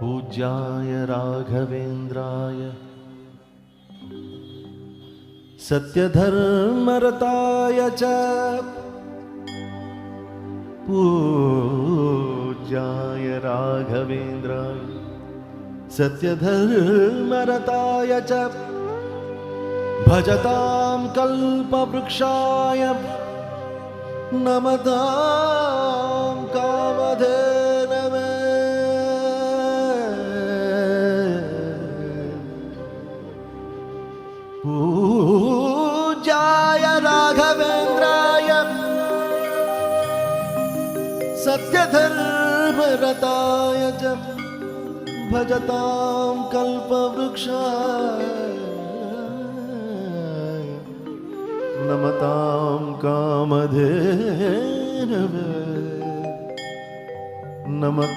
पूज्याय राघवेन्द्राय। सत्यधर्मरताय च पूज्याय राघवेन्द्राय। सत्यधर्मरताय च भजतां कल्पवृक्षाय नमतां पूज्याय राघवेन्द्राय सत्यधर्मरताय च भजतां कल्पवृक्षाय नमतां कामधेनवे। नमतां